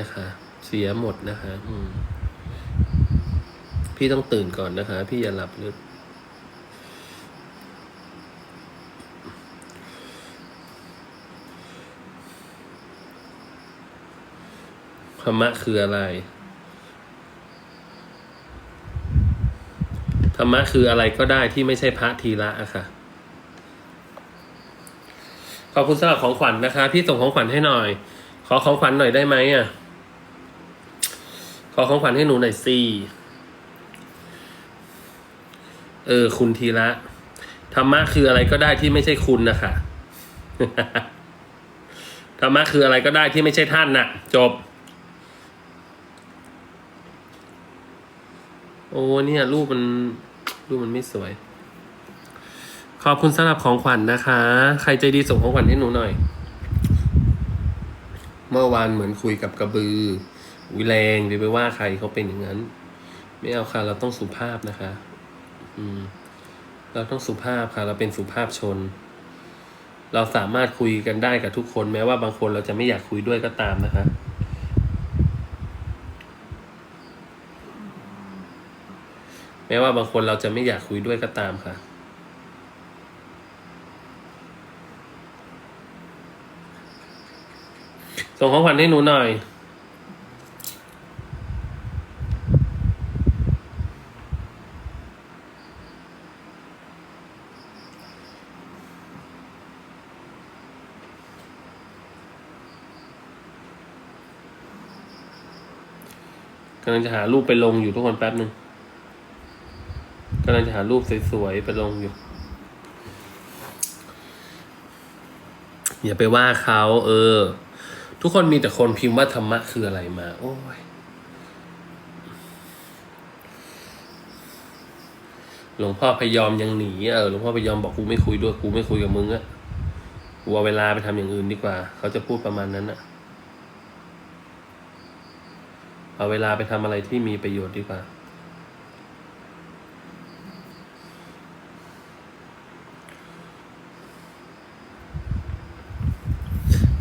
นะคะ เสียหมดนะคะอืมพี่ต้องตื่นก่อนนะคะ พี่อย่าหลับลึกธรรมะคืออะไร ธรรมะคืออะไรก็ได้ที่ไม่ใช่พระทีละอะค่ะ ขอบคุณสำหรับของขวัญนะคะ พี่ส่งของขวัญให้หน่อย ขอของขวัญหน่อยได้ไหมอะ ขอของขวัญให้หนูหน่อยสิเออ คุณทีละธรรมะคืออะไรก็ได้ที่ไม่ใช่คุณนะคะธรรมะคืออะไรก็ได้ที่ไม่ใช่ท่านน่ะ จบ โอ้เนี่ย รูปมัน รูปมันไม่สวย ขอบคุณสำหรับของขวัญนะคะ ใครใจดีส่งของขวัญให้หนูหน่อย เมื่อวานเหมือนคุยกับกระบือ วิแรงเดี๋ยวไปว่าใครเขาเป็นอย่างนั้น ไม่เอาค่ะ เราต้องสุภาพนะคะ อืม เราต้องสุภาพค่ะ เราเป็นสุภาพชน เราสามารถคุยกันได้กับทุกคน แม้ว่าบางคนเราจะไม่อยากคุยด้วยก็ตามนะคะแม้ว่าบางคนเราจะไม่อยากคุยด้วยก็ตามค่ะ ส่งของขวัญให้หนูหน่อย ลังจะหารูปไปลงอยู่ทุกคนแป๊บหนึ่งกำลังจะหารูปสวยๆไปลงอยู่ อย่าไปว่าเขาเออ ทุกคนมีแต่คนพิมพ์ว่าธรรมะคืออะไรมา โอ้ยหลวงพ่อพยอมยังหนีเออหลวงพ่อพยอมบอกกูไม่คุยด้วยกูไม่คุยกับมึงอะกูเอาเวลาไปทำอย่างอื่นดีกว่า เขาจะพูดประมาณนั้นอะ เอาเวลาไปทำอะไรที่มีประโยชน์ดีกว่า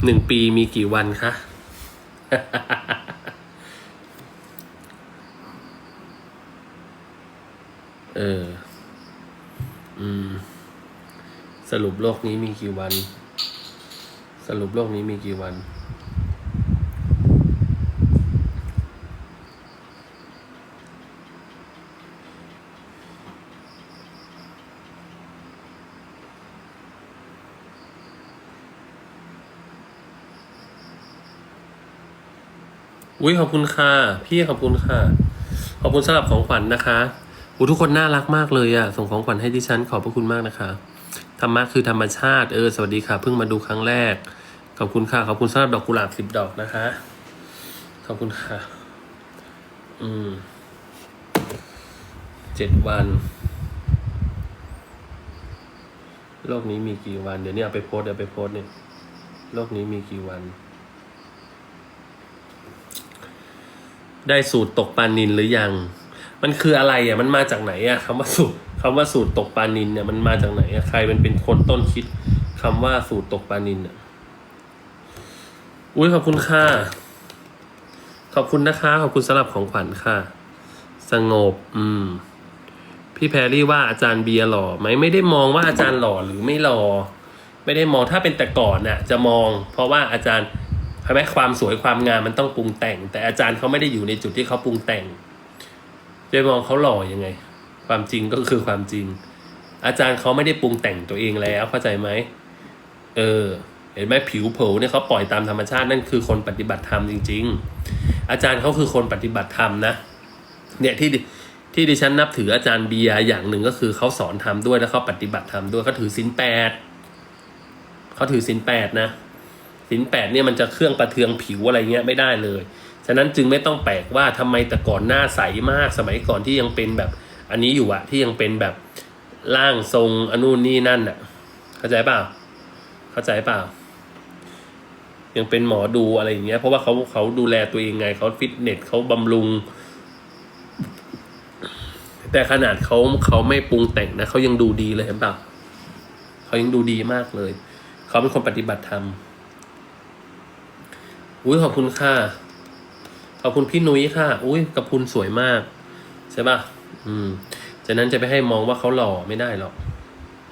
หนึ่งปีมีกี่วันคะ เออ อืม สรุปโลกนี้มีกี่วัน สรุปโลกนี้มีกี่วัน อุ้ยขอบคุณค่ะ พี่ขอบคุณค่ะ ขอบคุณสำหรับของขวัญนะคะอูทุกคนน่ารักมากเลยอะส่งของขวัญให้ดิฉันขอบพระคุณมากนะคะธรรมะคือธรรมชาติเออสวัสดีค่ะ เพิ่งมาดูครั้งแรก ขอบคุณค่ะ ขอบคุณสำหรับดอกกุหลาบสิบดอกนะคะ ขอบคุณค่ะ อืมเจ็ดวันโลกนี้มีกี่วัน เดี๋ยวนี้เอาไปโพสเดี๋ยวไปโพสเนี่ยโลกนี้มีกี่วัน ได้สูตรตกปลานินหรือยัง มันคืออะไรอะ มันมาจากไหนอะคำว่าสูตรคำว่าสูตรตกปลานินเนี่ยมันมาจากไหนอะใครมันเป็นคนต้นคิดคำว่าสูตรตกปลานินอะอุ้ยขอบคุณค่ะ ขอบคุณนะคะขอบคุณสำหรับของขวัญค่ะ สงบ อืม พี่แพรรี่ว่าอาจารย์เบียร์หล่อไหมไม่ได้มองว่าอาจารย์หล่อหรือไม่หล่อไม่ได้มองถ้าเป็นแต่ก่อนน่ะ จะมอง เพราะว่าอาจารย์ ใช่ไหมความสวยความงามมันต้องปรุงแต่ง แต่อาจารย์เขาไม่ได้อยู่ในจุดที่เขาปรุงแต่งจะมองเขาหล่อยังไง ความจริงก็คือความจริง อาจารย์เขาไม่ได้ปรุงแต่งตัวเองแล้วเข้าใจไหมเออ เห็นไหมผิวเผิวเนี่ยเขาปล่อยตามธรรมชาตินั่นคือคนปฏิบัติธรรมจริง ๆ อาจารย์เขาคือคนปฏิบัติธรรมนะเนี่ยที่ที่ดิฉันนับถืออาจารย์เบียร์อย่างหนึ่งก็คือเขาสอนธรรมด้วยแล้วเขาปฏิบัติธรรมด้วยเขาถือศีลแปดเขาถือศีลแปดนะ ศีลแปดเนี่ยมันจะเครื่องประเทืองผิวอะไรเงี้ยไม่ได้เลย ฉะนั้นจึงไม่ต้องแปลกว่าทำไมแต่ก่อนหน้าใสมากสมัยก่อนที่ยังเป็นแบบอันนี้อยู่อะที่ยังเป็นแบบร่างทรงอนุนี่นั่นอะเข้าใจเปล่า เข้าใจเปล่า ยังเป็นหมอดูอะไรอย่างเงี้ย เพราะว่าเขาเขาดูแลตัวเองไงเขาฟิตเนสเขาบำรุง แต่ขนาดเขาเขาไม่ปรุงแต่งนะเขายังดูดีเลยเห็นเปล่าเขายังดูดีมากเลย เขาเป็นคนปฏิบัติธรรม อุ้ยขอบคุณค่ะ ขอบคุณพี่นุ้ยค่ะ อุ้ยกระพุนสวยมาก ใช่ป่ะ อืมจากนั้นจะไปให้มองว่าเขาหล่อไม่ได้หรอก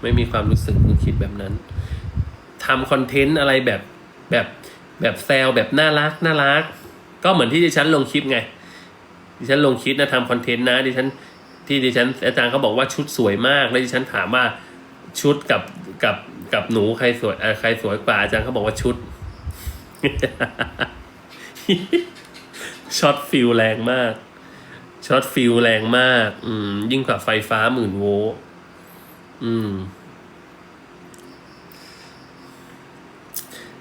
ไม่มีความรู้สึกนึกคิดแบบนั้นทำคอนเทนต์อะไรแบบแบบแบบแซวแบบน่ารักน่ารัก ก็เหมือนที่ดิฉันลงคลิปไง ดิฉันลงคลิปนะทำคอนเทนต์นะดิฉันที่ดิฉันอาจารย์เขาบอกว่าชุดสวยมาก แล้วดิฉันถามว่าชุดกับกับกับหนูใครสวยอ่อใครสวยกว่าอาจารย์เขาบอกว่าชุด ช็อตฟิลแรงมาก ช็อตฟิลแรงมาก อืม ยิ่งกว่าไฟฟ้าหมื่นโวลต์อืม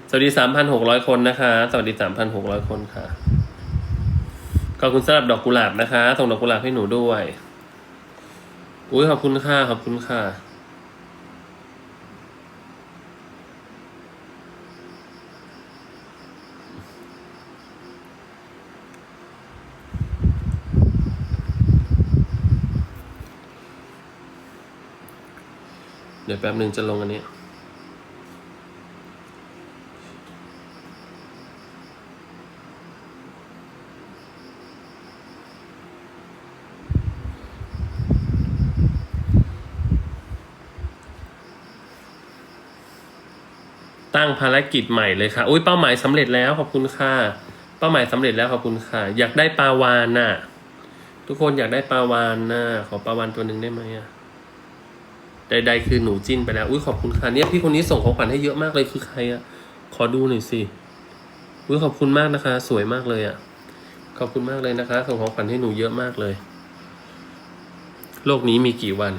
สวัสดีสามพันหกร้อยคนนะคะ สวัสดีสามพันหกร้อยคนค่ะ ขอบคุณสำหรับดอกกุหลาบนะคะ ส่งดอกกุหลาบให้หนูด้วย อุ้ยขอบคุณค่ะ ขอบคุณค่ะ เดี๋ยวแป๊บหนึ่งจะลงอันนี้ ตั้งภารกิจใหม่เลยค่ะ อุ้ยเป้าหมายสำเร็จแล้วขอบคุณค่ะ เป้าหมายสำเร็จแล้วขอบคุณค่ะ อยากได้ปลาวานน่ะ ทุกคนอยากได้ปลาวานน่ะ ขอปลาวานตัวหนึ่งได้ไหมอะ ใดๆคือหนูจิ้นไปแล้ว อุ้ยขอบคุณค่ะเนี่ยพี่คนนี้ส่งของขวัญให้เยอะมากเลยคือใครอะขอดูหน่อยสิอุ้ยขอบคุณมากนะคะ สวยมากเลยอะขอบคุณมากเลยนะคะ ส่งของขวัญให้หนูเยอะมากเลย โลกนี้มีกี่วัน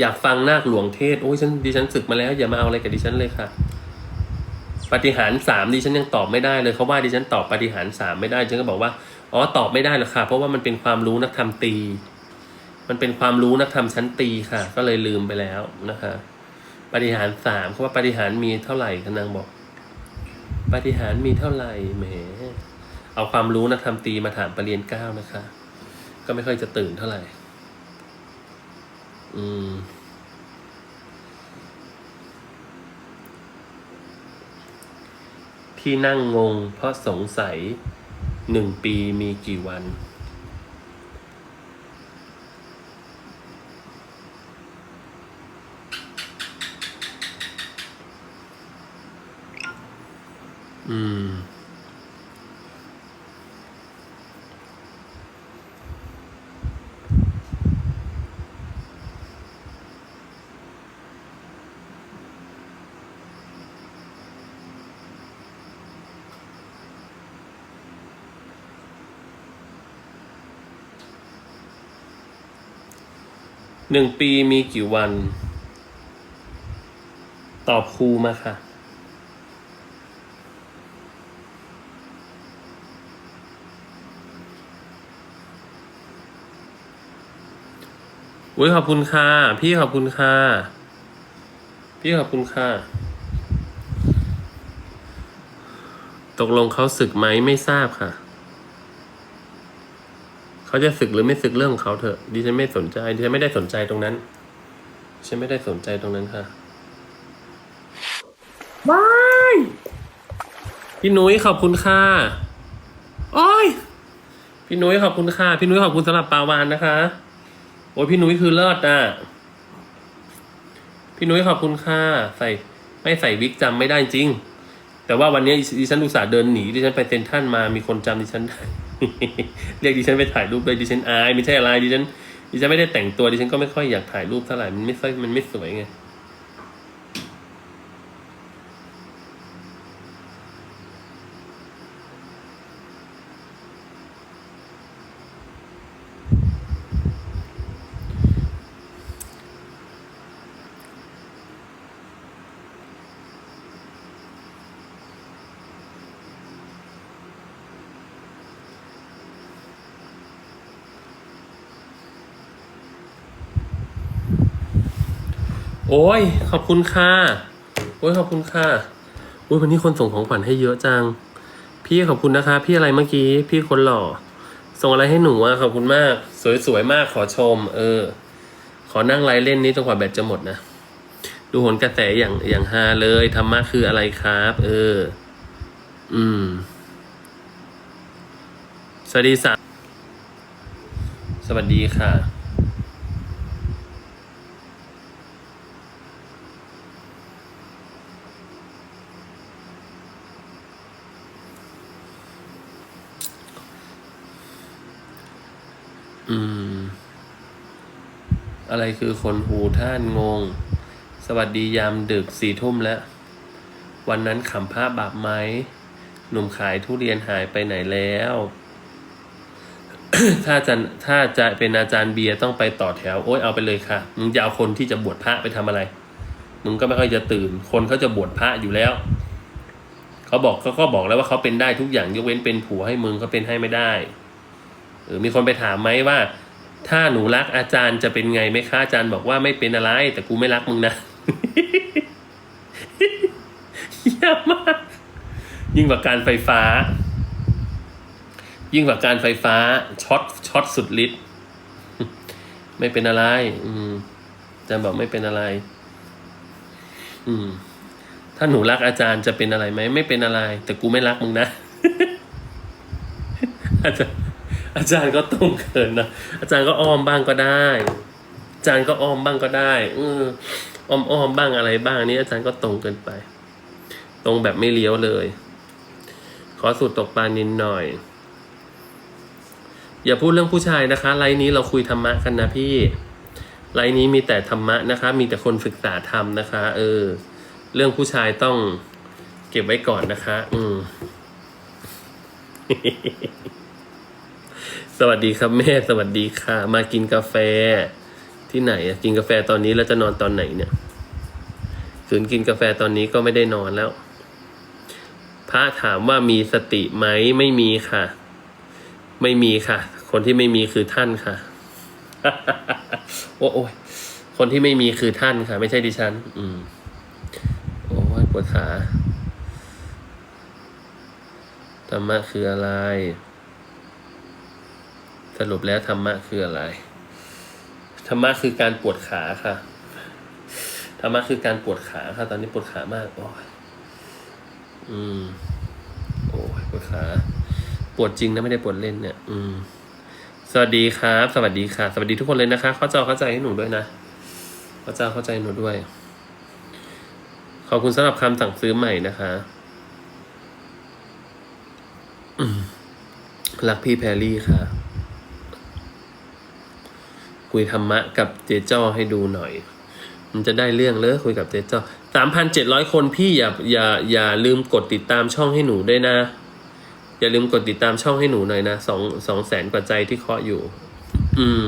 อยากฟังนาคหลวงเทศโอ้ยฉันดิฉันศึกมาแล้ว อย่ามาเอาอะไรกับดิฉันเลยค่ะ ปฏิหารสามดิฉันยังตอบไม่ได้เลยเขาว่าดิฉันตอบปฏิหารสามไม่ได้ฉันก็บอกว่าอ๋อตอบไม่ได้หรอกค่ะ เพราะว่ามันเป็นความรู้นักธรรมตี มันเป็นความรู้นักธรรมชั้นตีค่ะ ก็เลยลืมไปแล้วนะคะปฏิหารสามเขาว่าปฏิหารมีเท่าไหร่คะนางบอกปฏิหารมีเท่าไหร่แหม เอาความรู้นักธรรมตีมาถามปรริญญาเก้านะคะ ก็ไม่ค่อยจะตื่นเท่าไหร่ อืมที่นั่งงงเพราะสงสัยหนึ่งปีมีกี่วัน อืม หนึ่งปีมีกี่วัน ตอบครูมาค่ะ อุ้ยขอบคุณค่ะ พี่ขอบคุณค่ะ พี่ขอบคุณค่ะ ตกลงเขาศึกไหมไม่ทราบค่ะ เขาจะศึกหรือไม่ศึกเรื่องของเขาเถอะ ดิฉันไม่สนใจ ดิฉันไม่ได้สนใจตรงนั้น ฉันไม่ได้สนใจตรงนั้นค่ะว้ายพี่นุ้ยขอบคุณค่ะ โอ้ย พี่นุ้ยขอบคุณค่ะ พี่นุ้ยขอบคุณสำหรับปลาวานนะคะ โอ้ยพี่นุ้ยคือเลิศอะพี่นุ้ยขอบคุณค่ะใส่ไม่ใส่วิกจำไม่ได้จริง แต่ว่าวันนี้ดิฉันอุตส่าห์เดินหนีดิฉันไปเซ็นท่านมามีคนจำดิฉันได้เรียกดิฉันไปถ่ายรูปเลยดิฉันอาย ไม่ใช่อะไรดิฉันดิฉันไม่ได้แต่งตัวดิฉันก็ไม่ค่อยอยากถ่ายรูปเท่าไหร่มันไม่ค่อยมันไม่สวยไง โอ้ยขอบคุณค่ะโอ้ยขอบคุณค่ะโอ้ยวันนี้คนส่งของขวัญให้เยอะจัง พี่ขอบคุณนะคะ พี่อะไรเมื่อกี้ พี่คนหล่อ ส่งอะไรให้หนูอะขอบคุณมาก สวยๆมากขอชม เออ ขอนั่งไลฟ์เล่นนี้จนกว่าแบตจะหมดนะดูผลกระแสอย่างอย่างฮาเลยธรรมะคืออะไรครับ เออ อืม สวัสดีสามสวัสดีค่ะ อืม อะไรคือคนหูท่านงง สวัสดียามดึกสี่ทุ่มแล้ว วันนั้นขำผ้าบาปไหม หนุ่มขายทุเรียนหายไปไหนแล้ว ถ้าจะถ้าจะเป็นอาจารย์เบียร์ต้องไปต่อแถว โอ้ยเอาไปเลยค่ะ มึงจะเอาคนที่จะบวชพระไปทำอะไร มึงก็ไม่ค่อยจะตื่น คนเขาจะบวชพระอยู่แล้ว เขาบอกเขาก็บอกแล้วว่าเขาเป็นได้ทุกอย่างยกเว้นเป็นผัวให้มึงเขาเป็นให้ไม่ได้ เออมีคนไปถามไหมว่า ถ้าหนูรักอาจารย์จะเป็นไงไหมคะอาจารย์บอกว่าไม่เป็นอะไร แต่กูไม่รักมึงนะเยี่ยมมากยิ่งกว่าการไฟฟ้า ยิ่งกว่าการไฟฟ้าช็อตช็อตสุดฤทธิ์ไม่เป็นอะไร อืมอาจารย์บอกไม่เป็นอะไร อืม ถ้าหนูรักอาจารย์จะเป็นอะไรไหมไม่เป็นอะไร แต่กูไม่รักมึงนะอาจารย์ อาจารย์ก็ตรงเกินนะอาจารย์ก็อ้อมบ้างก็ได้ อาจารย์ก็อ้อมบ้างก็ได้เอออ้อมอ้อมบ้างอะไรบ้างอันนี้ อาจารย์ก็ตรงเกินไป ตรงแบบไม่เลี้ยวเลย ขอสูตรตกปลานินหน่อย อย่าพูดเรื่องผู้ชายนะคะ ไลน์นี้เราคุยธรรมะกันนะพี่ ไลน์นี้มีแต่ธรรมะนะคะ มีแต่คนศึกษาธรรมนะคะ เออ เรื่องผู้ชายต้องเก็บไว้ก่อนนะคะ อืม สวัสดีครับแม่สวัสดีค่ะ มากินกาแฟ ที่ไหนอะกินกาแฟตอนนี้แล้วจะนอนตอนไหนเนี่ยขืนกินกาแฟตอนนี้ก็ไม่ได้นอนแล้ว พระถามว่ามีสติไหมไม่มีค่ะ ไม่มีค่ะ คนที่ไม่มีคือท่านค่ะโอ้โอยคนที่ไม่มีคือท่านค่ะ ไม่ใช่ดิฉัน อืม โอ้ยปวดขาธรรมะคืออะไร สรุปแล้วธรรมะคืออะไร ธรรมะคือการปวดขาค่ะ ธรรมะคือการปวดขาค่ะ ตอนนี้ปวดขามากโอ้ยอืม โอ้ยปวดขาปวดจริงนะไม่ได้ปวดเล่นเนี่ย อืม สวัสดีครับ สวัสดีค่ะ สวัสดีทุกคนเลยนะคะ เข้าจอเข้าใจให้หนูด้วยนะเข้าจอเข้าใจหนูด้วย ขอบคุณสำหรับคำสั่งซื้อใหม่นะคะรักพี่แพรรี่ค่ะ คุยธรรมะกับเจจ้อให้ดูหน่อย มันจะได้เรื่องเลยคุยกับเจจ้อสามพันเจ็ดร้อยคนพี่อย่าอย่าอย่าลืมกดติดตามช่องให้หนูด้วยนะ อย่าลืมกดติดตามช่องให้หนูหน่อยนะสองสองแสนกว่าใจที่เคาะอยู่ อืม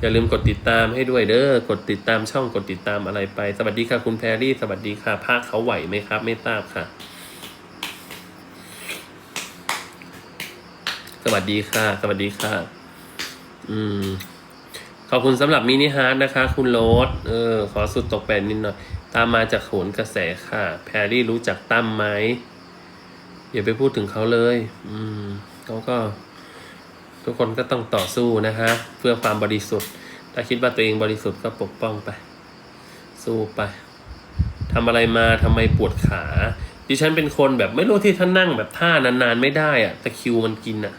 อย่าลืมกดติดตามให้ด้วยเด้อกดติดตามช่องกดติดตามอะไรไป สวัสดีค่ะ คุณแพรรี่ สวัสดีค่ะภาคเขาไหวไหมครับ ไม่ทราบค่ะสวัสดีค่ะ สวัสดีค่ะ อืม ขอบคุณสำหรับมินิฮาร์ดนะคะ คุณโรสเออ ขอสุดตกแปดนิดหน่อย ตามมาจากโขนกระแสค่ะ แพรรี่รู้จักตั้มไหมอย่าไปพูดถึงเขาเลย อืมเขาก็ ทุกคนก็ต้องต่อสู้นะคะ เพื่อความบริสุทธิ์ ถ้าคิดว่าตัวเองบริสุทธิ์ก็ปกป้องไป สู้ไปทำอะไรมาทำไมปวดขาดิฉันเป็นคนแบบไม่รู้ที่ท่านนั่งแบบท่านานๆไม่ได้อะตะคิวมันกินอะ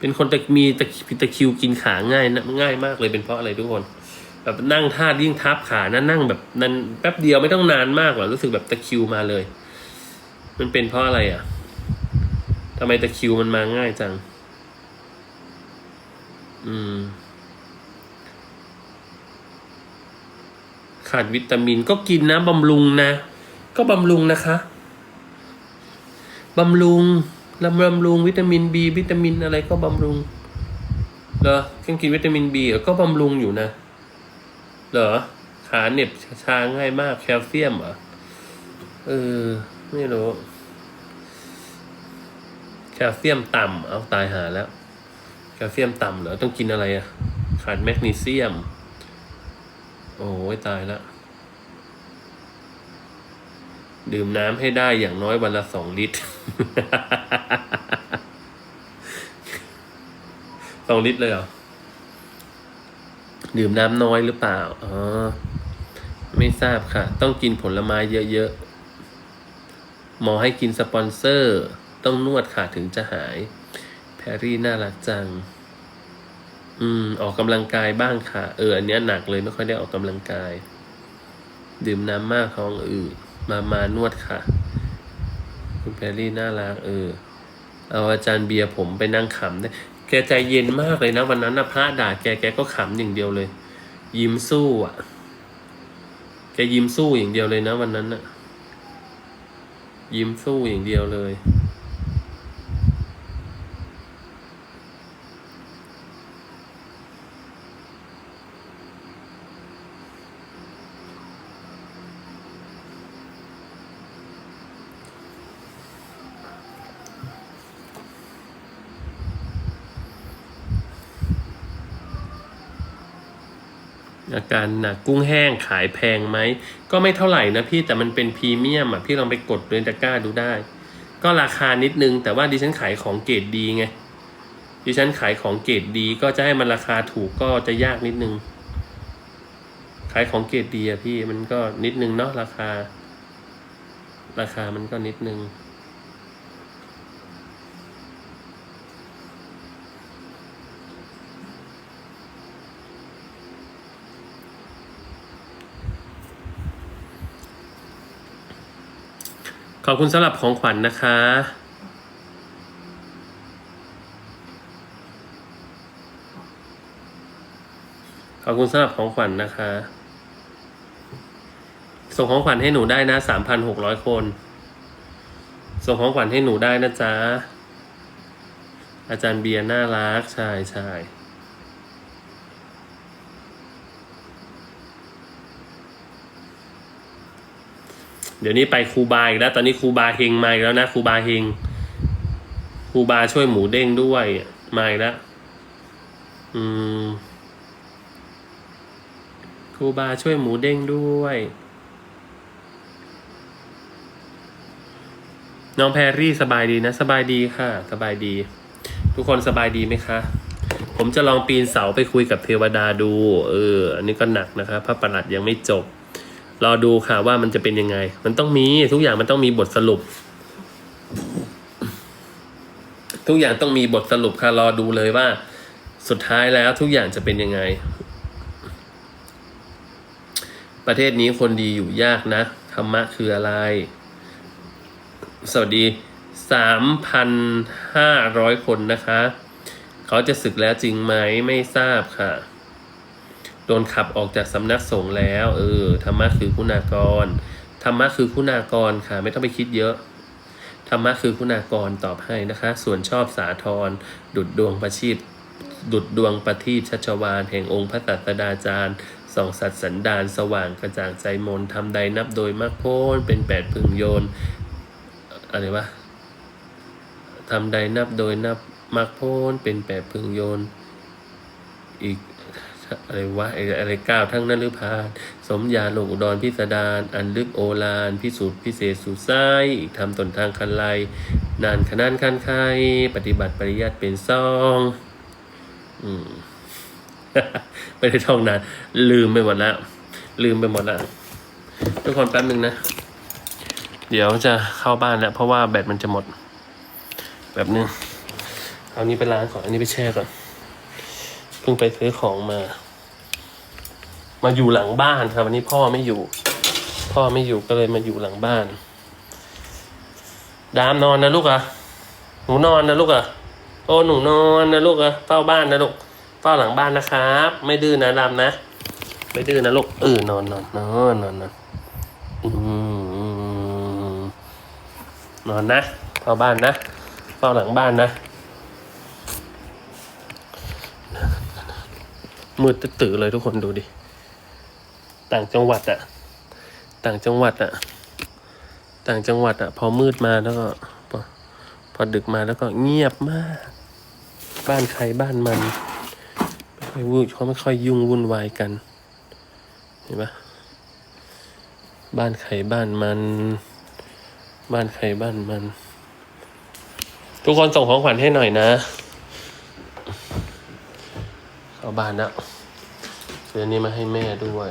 เป็นคนตะมีตะตะคิวกินขาง่ายนะง่ายมากเลยเป็นเพราะอะไรทุกคน แบบนั่งท่ายิ่งทับขานะนั่งแบบนั้นแป๊บเดียวไม่ต้องนานมากหรอกรู้สึกแบบตะคิวมาเลย มันเป็นเพราะอะไรอะทำไมตะคิวมันมาง่ายจัง อืม ขาดวิตามินก็กินนะบำรุงนะ ก็บำรุงนะคะ บำรุง ลำบำรุงวิตามินบีวิตามินอะไรก็บำรุง เหรอเครื่องกินวิตามินบีก็บำรุงอยู่นะ เหรอ ขาเหน็บชาง่ายมากแคลเซียมเหรอ เออ ไม่รู้ แคลเซียมต่ำเอาตายหาแล้ว แคลเซียมต่ำเหรอ ต้องกินอะไรอะขาดแมกนีเซียม โอ้ยตายและ ดื่มน้ำให้ได้อย่างน้อยวันละสองลิตรสองลิตรเลยเหรอ ดื่มน้ำน้อยหรือเปล่า อ๋อ ไม่ทราบค่ะ ต้องกินผลไม้เยอะๆ หมอให้กินสปอนเซอร์ ต้องนวดค่ะถึงจะหาย แพรรี่น่ารักจัง อืม ออกกำลังกายบ้างค่ะ เออ อันเนี้ยหนักเลยไม่ค่อยได้ออกกำลังกาย ดื่มน้ำมากท้องอืด มามานวดค่ะ คุณแพรรี่น่ารักเออ เอาอาจารย์เบียร์ผมไปนั่งขำได้แกใจเย็นมากเลยนะวันนั้นนะพระด่าแกแกก็ขำอย่างเดียวเลย ยิ้มสู้อะ แกยิ้มสู้อย่างเดียวเลยนะวันนั้นน่ะ ยิ้มสู้อย่างเดียวเลย อาการหนักกุ้งแห้งขายแพงไหม ก็ไม่เท่าไหร่นะพี่แต่มันเป็นพรีเมียมอะพี่ลองไปกดในตะก้าดูได้ ก็ราคานิดนึง แต่ว่าดิฉันขายของเกรดดีไงดิฉันขายของเกรดดีก็จะให้มันราคาถูกก็จะยากนิดนึง ขายของเกรดดีอะพี่มันก็นิดนึงเนาะราคา ราคามันก็นิดนึง ข อบคุณสำหรับของขวัญนะคะ ขอบคุณสำหรับของขวัญนะคะ ส่งของขวัญให้หนูได้นะสามพันหกร้อยคน ส่งของขวัญให้หนูได้นะจ๊ะ อาจารย์เบียร์น่ารัก ใช่ใช่ เดี๋ยวนี้ไปครูบาอีกแล้ว ตอนนี้ครูบาเฮงมาอีกแล้วนะครูบาเฮงครูบาช่วยหมูเด้งด้วยมาอีกแล้วอืมครูบาช่วยหมูเด้งด้วย น้องแพรรี่สบายดีนะ สบายดีค่ะ สบายดี ทุกคนสบายดีไหมคะผมจะลองปีนเสาไปคุยกับเทวดาดู เออ อันนี้ก็หนักนะครับพระประหลัดยังไม่จบ รอดูค่ะว่ามันจะเป็นยังไง มันต้องมีทุกอย่างมันต้องมีบทสรุป ทุกอย่างต้องมีบทสรุปค่ะรอดูเลยว่า สุดท้ายแล้วทุกอย่างจะเป็นยังไง ประเทศนี้คนดีอยู่ยากนะธรรมะคืออะไร สวัสดีสามพันห้าร้อยคนนะคะ เขาจะศึกแล้วจริงไหมไม่ทราบค่ะ ดนขับออกจากสำนักสงฆ์แล้ว เออธรรมะคือคุณากรธรรมะคือคุณากรค่ะ ไม่ต้องไปคิดเยอะธรรมะคือคุณากรตอบให้นะคะ ส่วนชอบสาธรดุดดวงประชีพดุดดวงประทีปชัชวานแห่งองค์พระตัสดาจารย์สองสัตว์สันดานสว่างกระจ่างใจมนทำใดนับโดยมรรคโพนเป็นแปดพึงโยนอะไรวะทำใดนับโดยนับมรรคโพนเป็นแปดพึงโยนอีก อะไรวะอะไรก้าวทั้งนั้นหรือพานสมญาโลกอุดรพิสดารอันลึกโอฬารพิสูจน์พิเศษสุดไส้อีกทำตนทางคันไลนานขนานคันไขปฏิบัติปริยัติเป็นซอง อืมไม่ได้ท่องนาน ลืมไปหมดแล้ว ลืมไปหมดแล้วทุกคนแป๊บหนึ่งนะ เดี๋ยวจะเข้าบ้านแล้วเพราะว่าแบตมันจะหมด แบบนึงเอานี้ไปล้างก่อน อันนี้ไปแช่ก่อน เพิ่งไปซื้อของมา มาอยู่หลังบ้านครับวันนี้พ่อไม่อยู่ พ่อไม่อยู่ก็เลยมาอยู่หลังบ้าน ดามนอนนะลูกอะหนูนอนนะลูกอะโอ้หนูนอนนะลูกอะเฝ้าบ้านนะลูกเฝ้าหลังบ้านนะครับ ไม่ดื้อนะดำนะ ไม่ดื้อนะลูกเออนอนนอนนอนนอนนอนนอนนะเฝ้าบ้านนะเฝ้าหลังบ้านนะ มืดตื่อเลยทุกคนดูดิ ต่างจังหวัดอะต่างจังหวัดอะต่างจังหวัดอะพอมืดมาแล้วก็พอพอดึกมาแล้วก็เงียบมาก บ้านใครบ้านมันไม่ค่อยวุ่นเขาไม่ค่อยยุ่งวุ่นวายกันเห็นปะบ้านใครบ้านมัน บ้านใครบ้านมัน ทุกคนส่งของขวัญให้หน่อยนะ เข้าบ้านแล้ว เดี๋ยวนี้มาให้แม่ด้วย